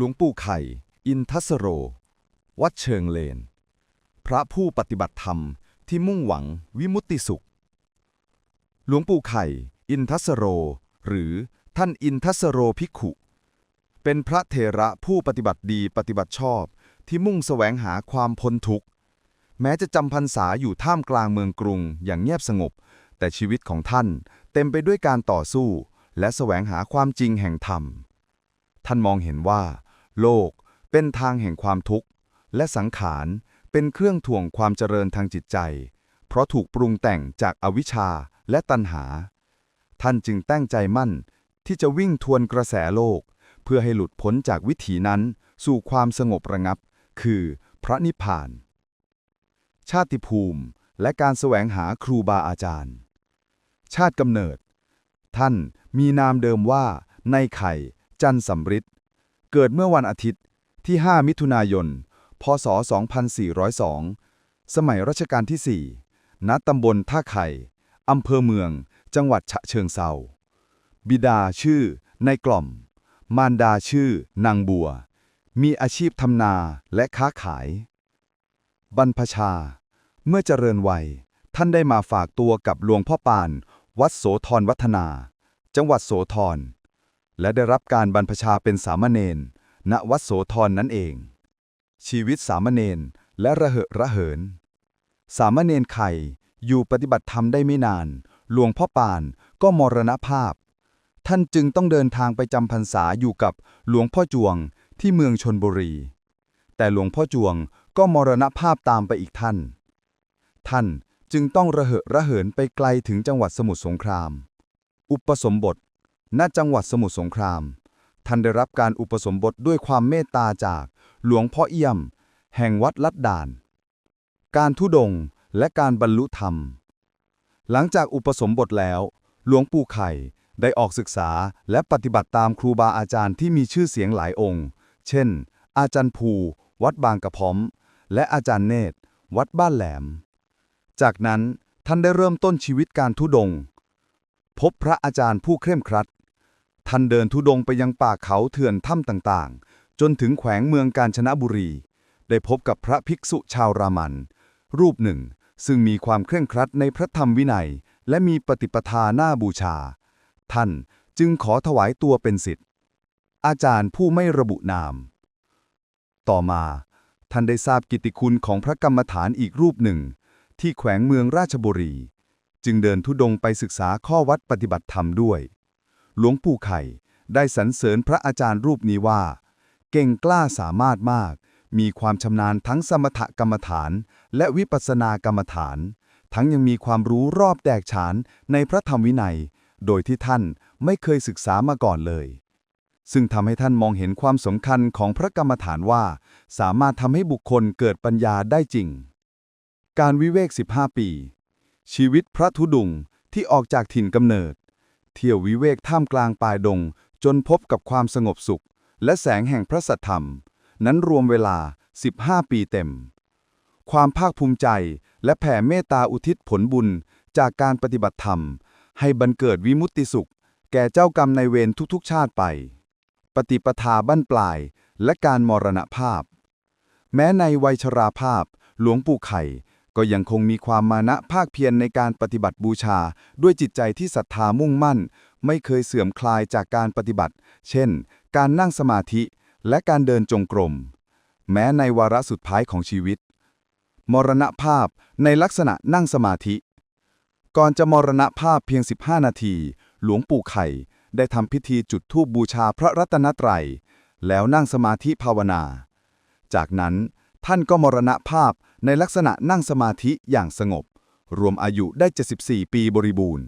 หลวงปู่ไข่ อินทัสโร วัดเชิงเลน พระผู้ปฏิบัติธรรมที่มุ่งหวังวิมุตติสุข หลวงปู่ไข่ อินทัสโร หรือท่านอินทัสโรภิกขุ เป็นพระเถระผู้ปฏิบัติดีปฏิบัติชอบที่มุ่งแสวงหาความพ้นทุกข์ แม้จะจำพรรษาอยู่ท่ามกลางเมืองกรุงอย่างเงียบสงบ แต่ชีวิตของท่านเต็มไปด้วยการต่อสู้ และแสวงหาความจริงแห่งธรรม ท่านมองเห็นว่า โลก เป็นทางแห่งความทุกข์ และสังขาร เป็นเครื่องถ่วงความเจริญทางจิตใจ เพราะถูกปรุงแต่งจากอวิชชาและตัณหา ท่านจึงตั้งใจมั่น ที่จะวิ่งทวนกระแสโลก เพื่อให้หลุดพ้นจากวิถีนั้นสู่ความสงบระงับ คือพระนิพพาน ชาติภูมิ และการแสวงหาครูบาอาจารย์ ชาติกำเนิด ท่านมีนามเดิมว่า ในไข่ จันสำริด เกิดเมื่อวันอาทิตย์ที่ 5 มิถุนายน พศ 2402 สมัยรัชกาลที่ 4 ณ ตำบลท่าไข่ อำเภอเมือง จังหวัดฉะเชิงเซา บิดาชื่อ ในกล่อม มารดาชื่อ นางบัว มีอาชีพทำนาและค้าขาย บรรพชา เมื่อเจริญวัย ท่านได้มาฝากตัวกับหลวงพ่อปาน วัดโสธรวัฒนา จังหวัดโสธร และได้รับการบรรพชาเป็นสามเณรณวัดโสธรนั่นเอง ชีวิตสามเณรและระเหอะระเหิน สามเณรไข่อยู่ปฏิบัติธรรมได้ไม่นาน หลวงพ่อปานก็มรณภาพ ท่านจึงต้องเดินทางไปจำพรรษาอยู่กับหลวงพ่อจวงที่เมืองชนบุรี แต่หลวงพ่อจวงก็มรณภาพตามไปอีกท่าน ท่านจึงต้องระเหอะระเหินไปไกลถึงจังหวัดสมุทรสงคราม อุปสมบท ณจังหวัดสมุทรสงคราม ท่านได้รับการอุปสมบทด้วยความเมตตาจากหลวงพ่อเอี่ยม แห่งวัดลัดด่าน การทุดงและการบรรลุธรรม หลังจากอุปสมบทแล้ว หลวงปู่ไข่ได้ออกศึกษาและปฏิบัติตามครูบาอาจารย์ที่มีชื่อเสียงหลายองค์ เช่น อาจารย์ภู วัดบางกระพร้อม และอาจารย์เนตร วัดบ้านแหลม จากนั้นท่านได้เริ่มต้นชีวิตการทุดง พบพระอาจารย์ผู้เคร่งครัด ท่านเดินทุดงไปยังป่าเขาเถื่อนถ้ำต่างๆ จนถึงแขวงเมืองกาญจนบุรี ได้พบกับพระภิกษุชาวรามัน รูปหนึ่ง ซึ่งมีความเคร่งครัดในพระธรรมวินัย และมีปฏิปทาหน้าบูชา ท่านจึงขอถวายตัวเป็นศิษย์อาจารย์ผู้ไม่ระบุนาม ต่อมา ท่านได้ทราบกิตติคุณของพระกรรมฐานอีกรูปหนึ่ง ที่แขวงเมืองราชบุรี จึงเดินทุดงไปศึกษาข้อวัดปฏิบัติธรรมด้วย หลวงปู่ไข่ ได้สรรเสริญพระอาจารย์รูปนี้ว่า เก่งกล้าสามารถมาก มีความชำนาญทั้งสมถกรรมฐาน และวิปัสสนากรรมฐาน ทั้งยังมีความรู้รอบแดกฉานในพระธรรมวินัย โดยที่ท่านไม่เคยศึกษามาก่อนเลย ซึ่งทำให้ท่านมองเห็นความสำคัญของพระกรรมฐานว่า สามารถทำให้บุคคลเกิดปัญญาได้จริง การวิเวก 15 ปี ชีวิตพระธุดงค์ที่ออกจากถิ่นกำเนิด เที่ยววิเวกท่ามกลางป่าดง จนพบกับความสงบสุข และแสงแห่งพระสัทธรรม นั้นรวมเวลา 15 ปีเต็ม ความภาคภูมิใจและแผ่เมตตาอุทิศผลบุญจากการปฏิบัติธรรม ให้บันเกิดวิมุตติสุข แก่เจ้ากรรมในเวรทุกๆ ชาติไป ปฏิปทาบั้นปลายและการมรณภาพ แม้ในวัยชราภาพ หลวงปู่ไข่ ก็ยังคงมีความมานะภาคเพียรในการปฏิบัติบูชา ด้วยจิตใจที่ศรัทธามุ่งมั่น ไม่เคยเสื่อมคลายจากการปฏิบัติ เช่น การนั่งสมาธิและการเดินจงกรม แม้ในวาระสุดท้ายของชีวิต มรณภาพในลักษณะนั่งสมาธิ ก่อนจะมรณภาพเพียง 15 นาที หลวงปู่ไข่ ได้ทำพิธีจุดธูปบูชาพระรัตนตรัย แล้วนั่งสมาธิภาวนา จากนั้น ท่านก็มรณภาพในลักษณะนั่งสมาธิอย่างสงบ รวมอายุได้ 74 ปีบริบูรณ์